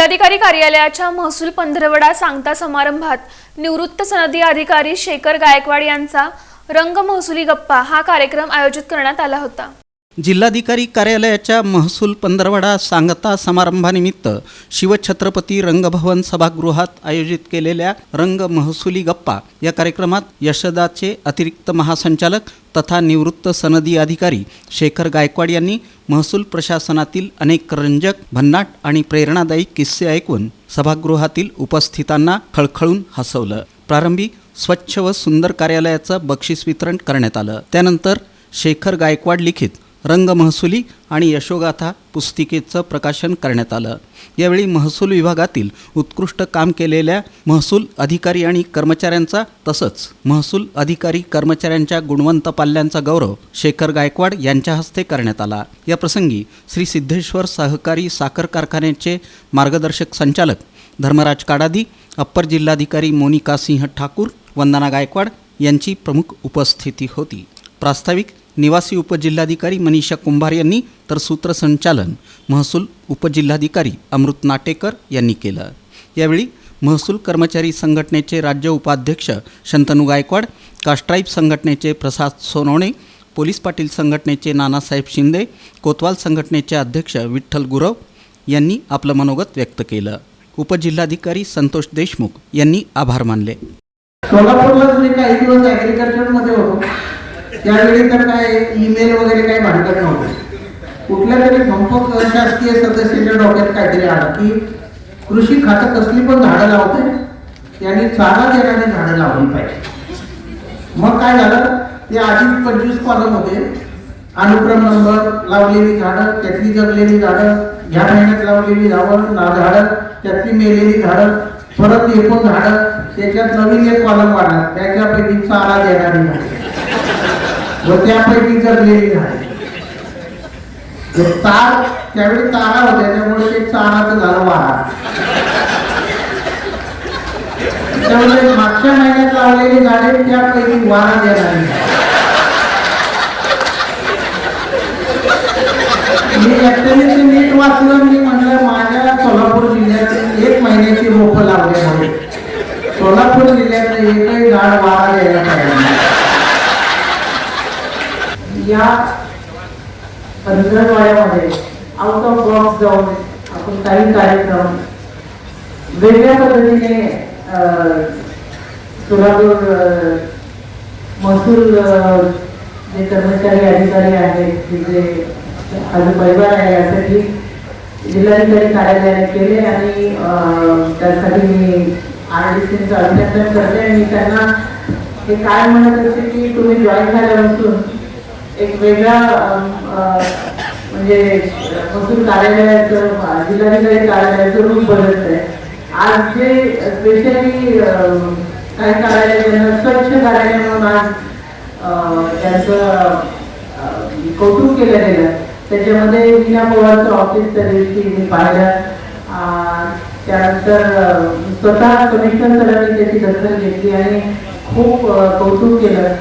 जिल्हाधिकारी कार्यालयाच्या महसूल पंधरवडा सांगता समारंभात निवृत्त सनदी अधिकारी शेखर गायकवाड यांचा रंग महसुली गप्पा हा कार्यक्रम आयोजित करण्यात आला होता. जिल्हाधिकारी कार्यालयाच्या महसूल पंधरवडा सांगता समारंभानिमित्त शिवछत्रपती रंगभवन सभागृहात आयोजित केलेल्या रंग महसुली गप्पा या कार्यक्रमात यशदाचे अतिरिक्त महासंचालक तथा निवृत्त सनदी अधिकारी शेखर गायकवाड यांनी महसूल प्रशासनातील अनेक रंजक भन्नाट आणि प्रेरणादायी किस्से ऐकून सभागृहातील उपस्थितांना खळखळून हसवलं. प्रारंभी स्वच्छ व सुंदर कार्यालयाचं बक्षीस वितरण करण्यात आलं. त्यानंतर शेखर गायकवाड लिखित रंग महसुली आणि यशोगाथा पुस्तिकेचं प्रकाशन करण्यात आलं. यावेळी महसूल विभागातील उत्कृष्ट काम केलेल्या महसूल अधिकारी आणि कर्मचाऱ्यांचा तसंच महसूल अधिकारी कर्मचाऱ्यांच्या गुणवंत पाल्यांचा गौरव शेखर गायकवाड यांच्या हस्ते करण्यात आला. या प्रसंगी श्री सिद्धेश्वर सहकारी साखर कारखान्याचे मार्गदर्शक संचालक धर्मराज काडादी अप्पर जिल्हाधिकारी मोनिका सिंह ठाकूर वंदना गायकवाड यांची प्रमुख उपस्थिती होती. प्रास्ताविक निवासी उपजिल्हाधिकारी मनीषा कुंभार यांनी तर सूत्रसंचालन महसूल उपजिल्हाधिकारी अमृत नाटेकर यांनी केलं. यावेळी महसूल कर्मचारी संघटनेचे राज्य उपाध्यक्ष शंतनू गायकवाड कास्ट्राईब संघटनेचे प्रसाद सोनवणे पोलीस पाटील संघटनेचे नानासाहेब शिंदे कोतवाल संघटनेचे अध्यक्ष विठ्ठल गुरव यांनी आपलं मनोगत व्यक्त केलं. उपजिल्हाधिकारी संतोष देशमुख यांनी आभार मानले. सोलापूरला काही दिवस ऍग्रिकल्चरमध्ये होतो. त्यावेळी तर काय ईमेल वगैरे काही भांडण नव्हते. कुठल्या तरी संपर्क शासकीय सदस्याच्या डोक्यात काहीतरी आलं की कृषी खातं कसली पण झाडं लावते त्याने चारा देणारी झाडं लावली पाहिजे. मग काय झालं ते आधी पंचवीस कॉलम होते. अनुक्रम नंबर लावलेली झाडं त्यातली जगलेली झाडं ह्या महिन्यात लावलेली झाडं ना- झाडं त्यातली मेलेली झाडं परत एकूण झाडं त्याच्यात नवीन एक कॉलम वाढला त्याच्यापैकी चारा देणारी झाडं. व त्यापैकी जगलेली झाडे ते तार त्यावेळी तारा होत्या त्यामुळे ते चाराचं झालं वारा. त्यामुळे मागच्या महिन्यात लावलेली झाडे त्यापैकी वारा देणार मी एकट्याने ते नीट वाचलं मी म्हणलं माझ्या सोलापूर जिल्ह्यात एक महिन्याची रोपं लावले सोलापूर जिल्ह्यातलं एकही झाड वारा द्यायला पाहिजे या पंधरवाड्यामध्ये आउट ऑफ बॉक्स जाऊन आपण काही कार्यक्रम वेगळ्या पद्धतीने अं, सोलापूर महसूल जे कर्मचारी अधिकारी आहेत जे आज परिवार आहे यासाठी जिल्हाधिकारी कार्यालयाने केले आणि त्यासाठी मी आर डी सीचं अभिनंदन करते आणि त्यांना हे काय म्हणत असते की तुम्ही जॉईन झाल्यापासून एक वेगळा अं, म्हणजे महसूल कार्यालयाचं जिल्हाधिकारी कार्यालयाचं रूप बदलत आहे. आज जे स्पेशली काही कार्यालय स्वच्छ कार्यालय म्हणून आज त्यांचं कौतुक केलं गेलं. त्याच्यामध्ये मीना पवारचं ऑफिस त्या दिवशी मी पाहिलं. त्यानंतर स्वतः कमिशनर सरांनी त्याची दखल घेतली आणि खूप कौतुक केलं.